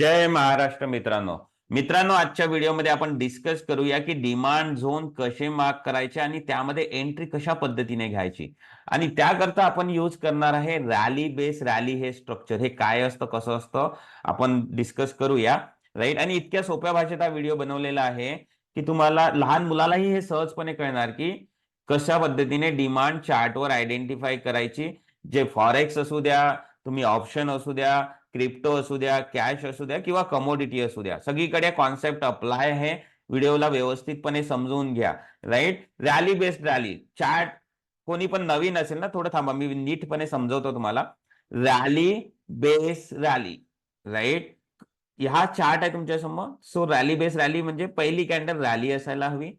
जय महाराष्ट्र मित्रांनो. मित्रांनो आजच्या व्हिडिओमध्ये आपण डिस्कस करूया की डिमांड झोन कसे मार्क करायचे आणि त्यामध्ये एंट्री कशा पद्धतीने घ्यायची. आणि त्याकरता आपण यूज करणार आहे रॅली बेस रॅली हे स्ट्रक्चर हे काय असतं कसं असतं आपण डिस्कस करूया. राईट आणि इतक्या सोप्या भाषेत हा व्हिडिओ बनवलेला आहे की तुम्हाला लहान मुलालाही हे सहजपणे कळणार की कशा पद्धतीने डिमांड चार्टवर आयडेंटिफाय करायची. जे फॉरेक्स असू द्या तुम्ही ऑप्शन असू द्या क्रिप्टो असू द्या कॅश असू द्या किंवा कमोडिटी असू द्या सगळीकडे कॉन्सेप्ट अप्लाय आहे. व्हिडिओला व्यवस्थितपणे समजून घ्या right? Rally based rally chart कोणी पण नवीन असेल ना थोडं थांबा मी नीटपणे समजवतो तुम्हाला. Rally base rally right? हा चार्ट आहे तुमच्यासमोर सो रॅली बेस रॅली म्हणजे पहिली कॅन्डल रॅली असायला हवी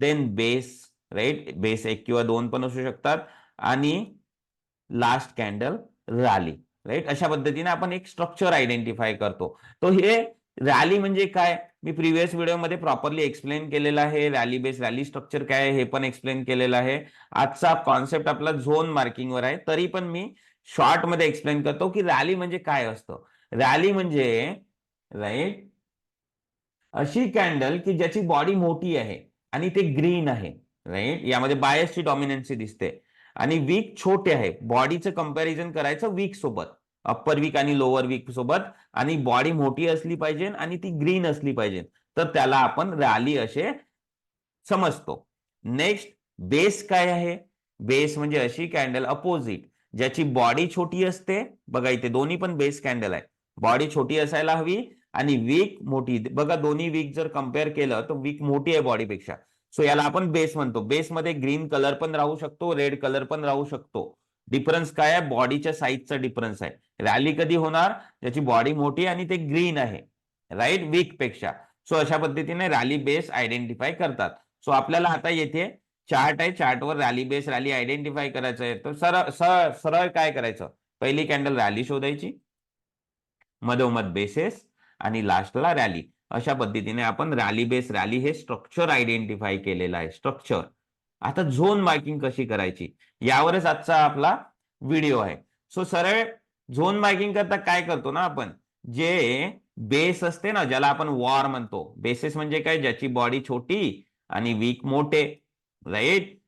देन बेस राईट? बेस एक किंवा दोन पण असू शकतात. आणि लास्ट कॅन्डल रॅली. राईट अशा पद्धतीने आपण एक स्ट्रक्चर आयडेंटिफाय करतो. तो हे रॅली म्हणजे काय? मी प्रिव्हियस व्हिडिओमध्ये प्रॉपरली एक्सप्लेन केलेलं आहे. रॅली बेस रॅली स्ट्रक्चर काय आहे हे पण एक्सप्लेन केलेलं आहे. आजचा कॉन्सेप्ट आपला झोन मार्किंगवर आहे. तरी पण मी शॉर्टमध्ये एक्सप्लेन करतो की रॅली म्हणजे काय असतं? रॅली म्हणजे राईट अशी कॅन्डल की ज्याची बॉडी मोठी आहे आणि ते ग्रीन आहे. राईट यामध्ये बायसची डॉमिनन्सी दिसते. आणि वीक छोटे आहे. बॉडीचं कंपॅरिझन करायचं वीक सोबत. अप्पर वीक आणि लोअर वीक सोबत. आणि बॉडी मोठी असली पाहिजे आणि ती ग्रीन असली पाहिजे. तर त्याला आपण रॅली असे समजतो. नेक्स्ट बेस काय आहे? बेस म्हणजे अशी कॅन्डल अपोजिट ज्याची बॉडी छोटी असते. बघा इथे दोन्ही पण बेस कॅन्डल आहे. बॉडी छोटी असायला हवी आणि वीक मोठी. बघा दोन्ही वीक जर कंपेअर केलं तर वीक मोठी आहे बॉडीपेक्षा सो याला आपण बेस म्हणतो. बेसमध्ये ग्रीन कलर पण राहू शकतो रेड कलर पण राहू शकतो. डिफरन्स काय आहे? बॉडीच्या साईजचा डिफरन्स आहे. रॅली कधी होणार? ज्याची बॉडी मोठी आणि ते ग्रीन आहे. राईट वीकपेक्षा. सो अशा पद्धतीने रॅली बेस आयडेंटिफाय करतात. सो आपल्याला आता येथे चार्ट आहे. चार्टवर रॅली बेस रॅली आयडेंटिफाय करायचं आहे. तर सरळ सरळ सरळ काय करायचं? पहिली कॅन्डल रॅली शोधायची. मधोमध बेसेस आणि लास्टला रॅली अशा पद्धतीने आपण रॅली बेस रॅली हे स्ट्रक्चर आयडेंटिफाय केलेलं आहे. स्ट्रक्चर आता झोन मार्किंग कशी करायची? यावरच आजचा आपला व्हिडिओ आहे. सो सरळ झोन मार्किंग करता काय करतो ना आपण? जे बेस असते ना ज्याला आपण वॉर म्हणतो. बेसेस म्हणजे काय? ज्याची बॉडी छोटी आणि वीक मोठे. राईट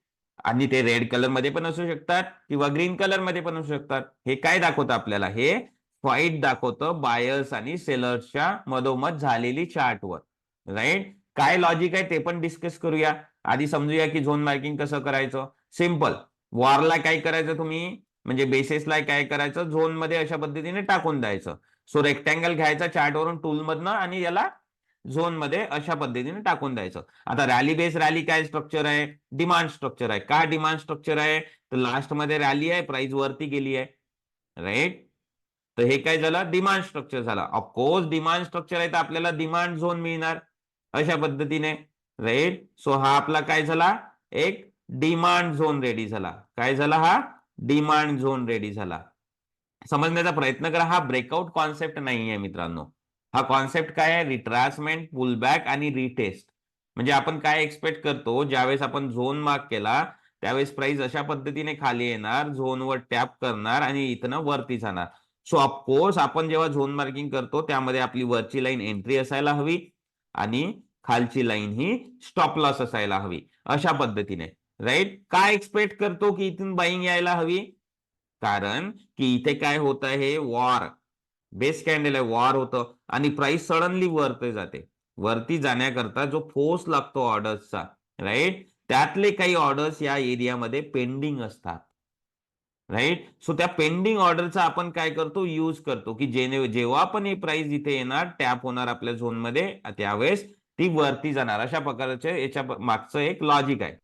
आणि ते रेड कलरमध्ये पण असू शकतात किंवा ग्रीन कलरमध्ये पण असू शकतात. हे काय दाखवतं आपल्याला? हे फाईट दाखवतं बायर्स आणि सेलर्सच्या मधोमध झालेली चार्टवर राईट काय लॉजिक आहे ते पण डिस्कस करूया. आधी समजूया की झोन मार्किंग कसं करायचं. सिंपल वॉरला काय करायचं तुम्ही? म्हणजे बेसिसला काय करायचं? झोनमध्ये अशा पद्धतीने टाकून द्यायचं. सो रेक्टँगल घ्यायचा चार्टवरून टूल मधनं आणि याला झोनमध्ये अशा पद्धतीने टाकून द्यायचं. आता रॅली बेस रॅली काय स्ट्रक्चर आहे? डिमांड स्ट्रक्चर आहे. का डिमांड स्ट्रक्चर आहे? तर लास्टमध्ये रॅली आहे प्राइस वरती गेली आहे. राईट तर हे काय झालं? डिमांड स्ट्रक्चर झाला. ऑफकोर्स डिमांड स्ट्रक्चर आहे तर आपल्याला डिमांड झोन मिळणार. अशा पद्धतीने. राईट सो हा आपला काय झाला? एक डिमांड झोन रेडी झाला. काय झाला हा? डिमांड झोन रेडी झाला. समजण्याचा प्रयत्न करा. हा ब्रेकआउट कॉन्सेप्ट नाही आहे मित्रांनो. हा कॉन्सेप्ट काय आहे? रिट्रासमेंट पुलबॅक आणि रिटेस्ट म्हणजे आपण काय एक्सपेक्ट करतो? ज्यावेळेस आपण झोन मार्क केला त्यावेळेस प्राइस अशा पद्धतीने खाली येणार झोनवर टॅप करणार आणि इथनं वरती जाणार. सो ऑफकोर्स आपण जेव्हा झोन मार्किंग करतो त्यामध्ये आपली वरची लाईन एंट्री असायला हवी आणि खालची लाईन ही स्टॉप लॉस असायला हवी. अशा पद्धतीने. राईट काय एक्सपेक्ट करतो की इथून बाईंग यायला हवी? कारण की इथे काय होत आहे? वॉर बेस कॅन्डल आहे वॉर होतं. आणि प्राइस सडनली वरती जाते. वरती जाण्याकरता जो फोर्स लागतो ऑर्डर्सचा राईट त्यातले काही ऑर्डर्स या एरियामध्ये पेंडिंग असतात. राईट सो त्या पेंडिंग ऑर्डरचा आपण काय करतो? यूज करतो. की जेणे जेव्हा पण ही प्राइस इथे येणार टॅप होणार आपल्या झोनमध्ये त्यावेळेस ती वरती जाणार. अशा प्रकारचे याच्या मागचं एक लॉजिक आहे.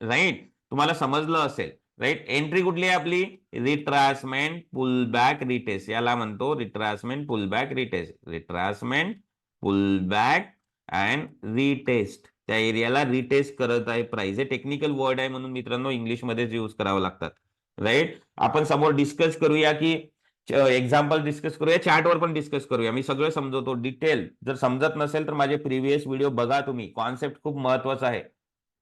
राईट तुम्हाला समजलं असेल. राईट एंट्री कुठली आहे आपली? रिट्रासमेंट पुलबॅक रिटेस याला म्हणतो retracement pullback retest retracement pullback and retest त्या एरियाला रिटेस्ट करत आहे प्राइस हे टेक्निकल वर्ड आहे म्हणून मित्रांनो इंग्लिशमध्येच यूज करावं लागतात. राईट आपण समोर डिस्कस करूया की एक्झाम्पल डिस्कस करूया चार्टवर पण डिस्कस करूया. मी सगळं समजवतो. डिटेल जर समजत नसेल तर माझे प्रिव्हियस व्हिडिओ बघा तुम्ही. कॉन्सेप्ट खूप महत्त्वाचा आहे.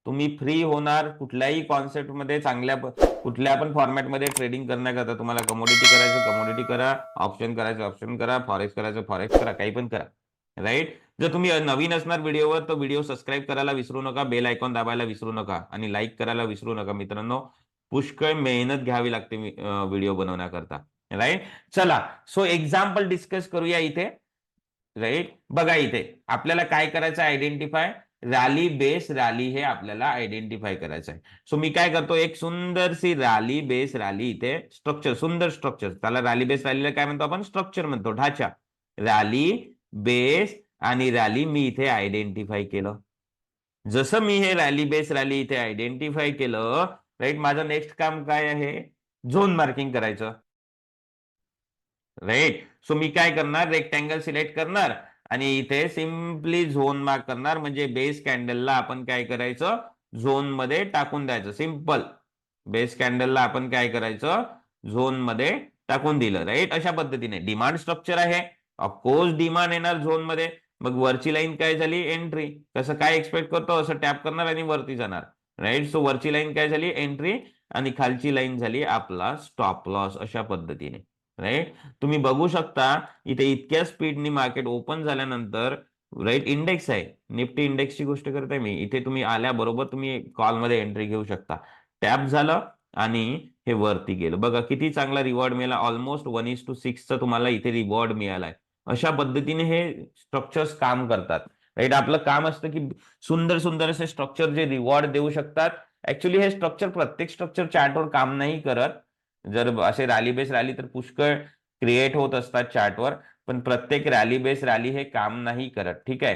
तुम्ही फ्री होणार कुठल्याही कॉन्सेप्टमध्ये चांगल्या कुठल्या पण फॉर्मॅटमध्ये ट्रेडिंग करण्याकरता तुम्हाला कमोडिटी करायचं कमोडिटी करा. ऑप्शन करायचं ऑप्शन करा. फॉरेक्स करायचं फॉरेक्स करा. काही पण करा. राईट जर तुम्ही नवीन असणार व्हिडिओवर तर व्हिडिओ सबस्क्राईब करायला विसरू नका बेल आयकॉन दाबायला विसरू नका आणि लाईक करायला विसरू नका. मित्रांनो पुष्कळ मेहनत घ्यावी लागते व्हिडिओ बनवण्याकरता. राईट चला सो एक्झाम्पल डिस्कस करूया इथे. राईट बघा इथे आपल्याला काय करायचं आयडेंटिफाय रॅली बेस रॅली हे आपल्याला आयडेंटिफाय करायचं आहे. सो मी काय करतो? एक सुंदरशी रॅली बेस रॅली इथे स्ट्रक्चर सुंदर स्ट्रक्चर त्याला रॅली बेस रॅलीला काय म्हणतो आपण? स्ट्रक्चर म्हणतो. ढाचा. रॅली बेस आणि रॅली मी इथे आयडेंटिफाय केलं. जसं मी हे रॅली बेस रॅली इथे आयडेंटिफाय केलं राईट माझं नेक्स्ट काम काय आहे? झोन मार्किंग करायचं. राईट सो मी काय करणार? रेक्टँगल सिलेक्ट करणार आणि इथे सिम्पली झोन मार्क करणार. म्हणजे बेस कॅन्डलला आपण काय करायचं? झोनमध्ये टाकून द्यायचं. सिंपल बेस कॅन्डलला आपण काय करायचं? झोनमध्ये टाकून दिलं. राईट अशा पद्धतीने. डिमांड स्ट्रक्चर आहे. ऑफकोर्स डिमांड येणार झोनमध्ये. मग वरची लाईन काय झाली? एंट्री कसं काय एक्सपेक्ट करतो? असं टॅप करणार आणि वरती जाणार. राईट सो वरची लाईन काय झाली? एंट्री आणि खालची लाईन झाली आपला स्टॉप लॉस अशा पद्धतीने. राईट तुम्ही बघू शकता इथे इतक्या स्पीडनी मार्केट ओपन झाल्यानंतर राईट इंडेक्स आहे. निफ्टी इंडेक्सची गोष्ट करते मी. इथे तुम्ही आल्याबरोबर तुम्ही कॉलमध्ये एंट्री घेऊ शकता. टॅप झालं आणि हे वरती गेलं. बघा किती चांगला रिवॉर्ड मिळाला. ऑलमोस्ट वन इज टू सिक्सचा तुम्हाला इथे रिवॉर्ड मिळालाय. अशा पद्धतीने हे स्ट्रक्चर्स काम करतात. राईट आपलं काम असतं की सुंदर सुंदर असे स्ट्रक्चर जे रिवॉर्ड देऊ शकतात. ऍक्च्युली हे स्ट्रक्चर प्रत्येक स्ट्रक्चर चार्टवर काम नाही करत. जर असे रॅली बेस रॅली तर पुष्कळ क्रिएट होत असतात चार्टवर पण प्रत्येक रॅली बेस रॅली हे काम नाही करत. ठीक आहे?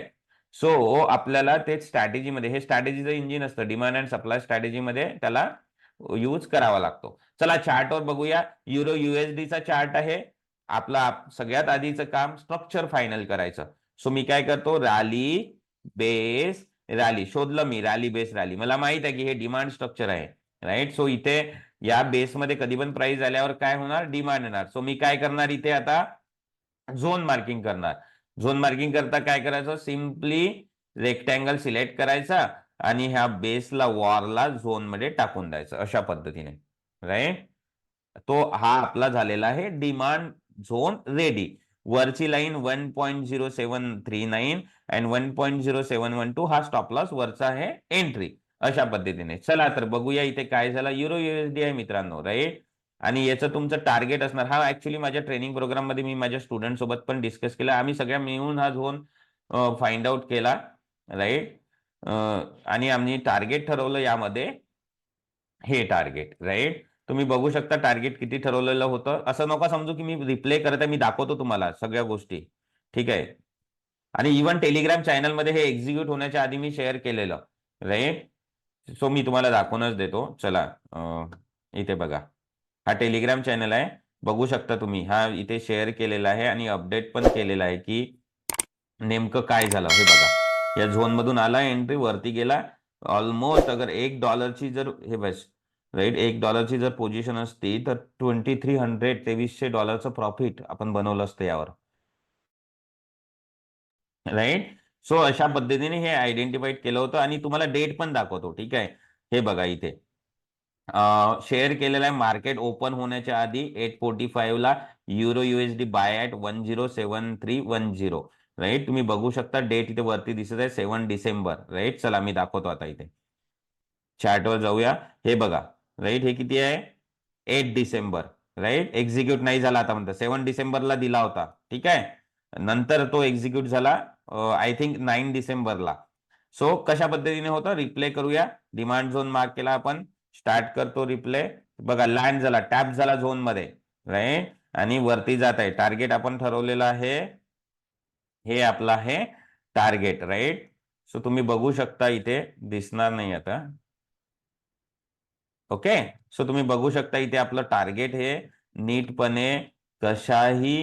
सो आपल्याला ते स्ट्रॅटेजीमध्ये हे स्ट्रॅटेजीचं इंजिन असतं. डिमांड अँड सप्लाय स्ट्रॅटेजीमध्ये त्याला यूज करावा लागतो. चला चार्टवर बघूया. युरो युएसडीचा चार्ट आहे. आपला सगळ्यात आधीचं काम स्ट्रक्चर फायनल करायचं. सो मी काय करतो? रॅली बेस रॅली शोधलं मी रॅली बेस रॅली मला माहीत आहे की हे डिमांड स्ट्रक्चर आहे. राईट सो इथे या बेसमध्ये कधी पण प्राइस आल्यावर काय होणार? डिमांड येणार. सो मी काय करणार इथे आता? झोन मार्किंग करणार. झोन मार्किंग करता काय करायचं? सिम्पली रेक्टँगल सिलेक्ट करायचा आणि ह्या बेसला वॉरला झोनमध्ये टाकून द्यायचं. अशा पद्धतीने. राईट तो हा आपला झालेला आहे. Demand zone ready. वरची line one point zero seven three nine and one point zero seven one two हा स्टॉप लॉस वरचा आहे एंट्री अशा पद्धतीने. चला तर बघूया इथे काय झालं. युरो युएसडी आहे मित्रांनो राईट आणि याचं तुमचं टार्गेट असणार. हा ऍक्च्युली माझ्या ट्रेनिंग प्रोग्राममध्ये मी माझ्या स्टुडंट सोबत पण डिस्कस केला. आम्ही सगळ्या मिळून हा झोन फाइंड आउट केला राईट आणि आम्ही टार्गेट ठरवलं यामध्ये हे टार्गेट राईट तुम्ही बघू शकता टार्गेट किती ठरवलेलं होतं. असं नका समजू की मी रिप्ले करत आहे मी दाखवतो तुम्हाला सगळ्या गोष्टी. ठीक आहे? आणि इव्हन टेलिग्राम चॅनलमध्ये हे एक्झिक्यूट होण्याच्या आधी मी शेअर केलेलं. राईट सो मी तुम्हाला दाखवूनच देतो. चला इथे बघा. हा टेलिग्राम चॅनल आहे. बघू शकता तुम्ही. हा इथे शेअर केलेला आहे आणि अपडेट पण केलेला आहे की नेमकं काय झालं. हे बघा. या झोन मधून आला एंट्री वरती गेला. ऑलमोस्ट अगर एक डॉलरची जर हे बस राईट? एक डॉलरची जर पोझिशन असती तर ट्वेंटी थ्री हंड्रेड तेवीसशे डॉलरचं प्रॉफिट आपण बनवलं असतं यावर. राईट? सो अशा पद्धतीने हे आयडेंटिफाईड केलं होतं आणि तुम्हाला डेट पण दाखवतो ठीक आहे? हे बघा इथे. शेअर केलेला आहे मार्केट ओपन होण्याच्या आधी एट फोर्टी फाईव्ह ला euro USD buy at one zero seven three one zero. Right? तुम्ही बघू शकता डेट इथे वरती दिसत आहे सेवन डिसेंबर. राईट? चला मी दाखवतो आता इथे. चार्टवर जाऊया. हे बघा. राईट हे किती आहे? एट डिसेंबर. राईट? एक्झिक्यूट नाही झाला आता म्हणतात. सेवन डिसेंबरला दिला होता. ठीक आहे? नंतर तो एक्झिक्यूट झाला आय थिंक नाईन डिसेंबरला. सो कशा पद्धतीने होतं? रिप्ले करूया. डिमांड झोन मार्क केला आपण. स्टार्ट करतो रिप्ले. बघा लँड झाला टॅप झाला झोनमध्ये राईट? आणि वरती जात आहे. टार्गेट आपण ठरवलेलं आहे. हे आपलं आहे टार्गेट. राईट? सो तुम्ही बघू शकता इथे. दिसणार नाही आता. ओके? सो तुम्ही बघू शकता इथे आपलं टार्गेट हे नीटपणे कशाही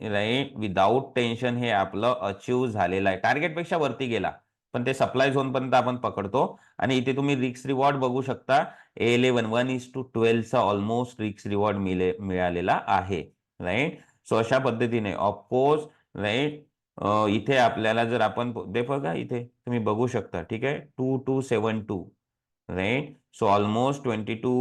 राईट विदाऊट टेन्शन हे आपलं अचीव झालेलं आहे. टार्गेटपेक्षा वरती गेला पण ते सप्लाय झोन पर्यंत आपण पकडतो. आणि इथे तुम्ही रिक्स रिवॉर्ड बघू शकता a eleven one is two ट्वेल्वचा almost रिक्स रिवॉर्ड मिले मिळालेला आहे राईट सो अशा पद्धतीने ऑफकोर्स राईट इथे आपल्याला जर आपण ब- ते बघा इथे तुम्ही बघू शकता ठीक आहे? Two two seven two right so almost twenty two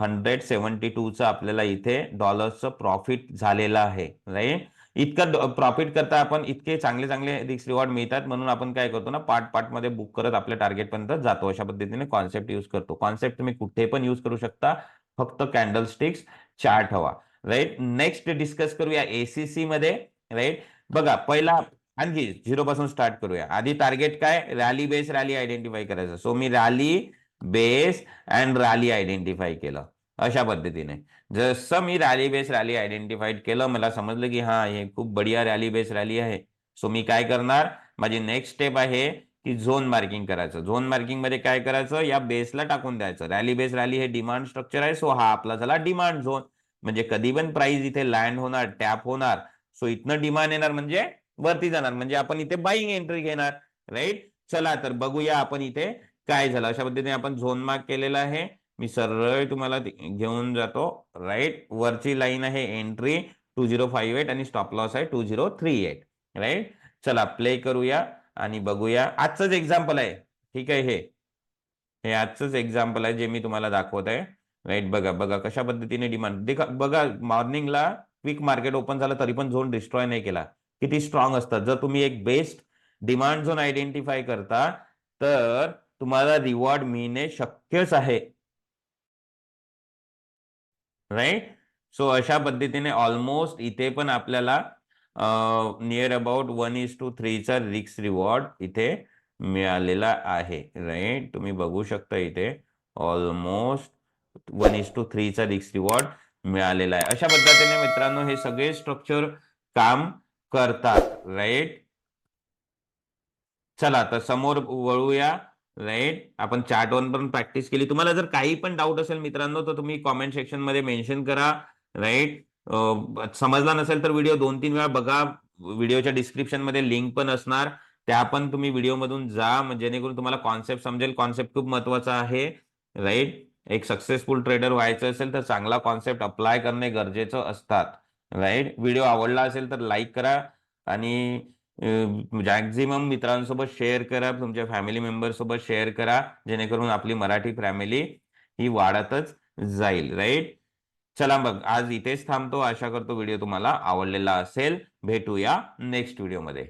hundred seventy टूचं आपल्याला इथे डॉलर्सचं प्रॉफिट झालेलं आहे. राईट इतकं प्रॉफिट करता आपण इतके चांगले चांगले रिक्स रिवॉर्ड मिळतात. म्हणून आपण काय करतो ना पार्ट पार्टमध्ये बुक करत आपल्या टार्गेटपर्यंत जातो. अशा पद्धतीने कॉन्सेप्ट युज करतो. कॉन्सेप्ट तुम्ही कुठे पण युज करू शकता. फक्त कॅन्डल स्टिक्स चार्ट हवा. राईट नेक्स्ट डिस्कस करूया एसीसी मध्ये. राईट बघा पहिला आणखी झिरो पासून स्टार्ट करूया. आधी टार्गेट काय? रॅली बेस रॅली आयडेंटिफाय करायचं. So me rally base and rally identify केलं. अशा पद्धतीने. जसं मी रॅली बेस रॅली आयडेंटिफाईड केलं मला समजलं की हा हे खूप बढिया रॅली बेस रॅली आहे. सो मी काय करणार? माझी नेक्स्ट स्टेप आहे की झोन मार्किंग करायचं. झोन मार्किंगमध्ये काय करायचं? या बेसला टाकून द्यायचं. रॅली बेस रॅली हे डिमांड स्ट्रक्चर आहे. सो हा आपला झाला डिमांड झोन म्हणजे कधी पण प्राइस इथे लँड होणार टॅप होणार सो इथनं डिमांड येणार म्हणजे वरती जाणार. म्हणजे आपण इथे बाईंग एंट्री घेणार राईट चला तर बघूया आपण इथे काय झालं? अशा पद्धतीने आपण झोन मार्क केलेला आहे. मी सरळ तुम्हाला घेऊन जातो. राईट वरची लाईन आहे entry two zero five eight आणि स्टॉप लॉस आहे two zero three eight right चला प्ले करूया आणि बघूया. आजचंच एक्झाम्पल आहे. ठीक आहे हे. हे आजचंच एक्झाम्पल आहे जे मी तुम्हाला दाखवत आहे. राईट बघा बघा कशा पद्धतीने डिमांड देखा बघा मॉर्निंगला क्विक मार्केट ओपन झालं तरी पण झोन डिस्ट्रॉय नाही केला. किती स्ट्रॉंग असतात जर तुम्ही एक बेस्ट डिमांड झोन आयडेंटिफाय करता तर तुम्हाला रिवॉर्ड मिळणे शक्यच आहे. राईट सो अशा पद्धतीने ऑलमोस्ट इथे पण आपल्याला near about one is two थ्रीचा रिक्स रिवॉर्ड इथे मिळालेला आहे. राईट तुम्ही बघू शकता इथे ऑलमोस्ट वन इज टू थ्रीचा रिक्स रिवॉर्ड मिळालेला आहे. अशा पद्धतीने मित्रांनो हे सगळे स्ट्रक्चर काम करतात. राईट चला तर समोर वळूया. राईट. आपण चार्ट वन पण प्रॅक्टिस केली. तुम्हाला जर काही पण डाऊट असेल मित्रांनो तर तुम्ही कॉमेंट सेक्शनमध्ये मेन्शन करा. राईट. समजला नसेल तर व्हिडिओ दोन तीन वेळा बघा. व्हिडिओच्या डिस्क्रिप्शनमध्ये लिंक पण असणार. त्या पण तुम्ही व्हिडिओ मधून जा. जेणेकरून तुम्हाला कॉन्सेप्ट समजेल. कॉन्सेप्ट खूप महत्त्वाचा आहे. राईट. एक सक्सेसफुल ट्रेडर व्हायचं असेल तर चांगला कॉन्सेप्ट अप्लाय करणे गरजेचं असतात. राईट. व्हिडिओ आवडला असेल तर लाईक करा. आणि मॅक्झिमम मित्रांसोबत शेअर करा तुमच्या फॅमिली मेंबरसोबत शेअर करा जेणेकरून आपली मराठी फॅमिली ही वाढतच जाईल राईट चला मग आज इथेच थांबतो. आशा करतो व्हिडिओ तुम्हाला आवडलेला असेल. भेटूया नेक्स्ट व्हिडिओमध्ये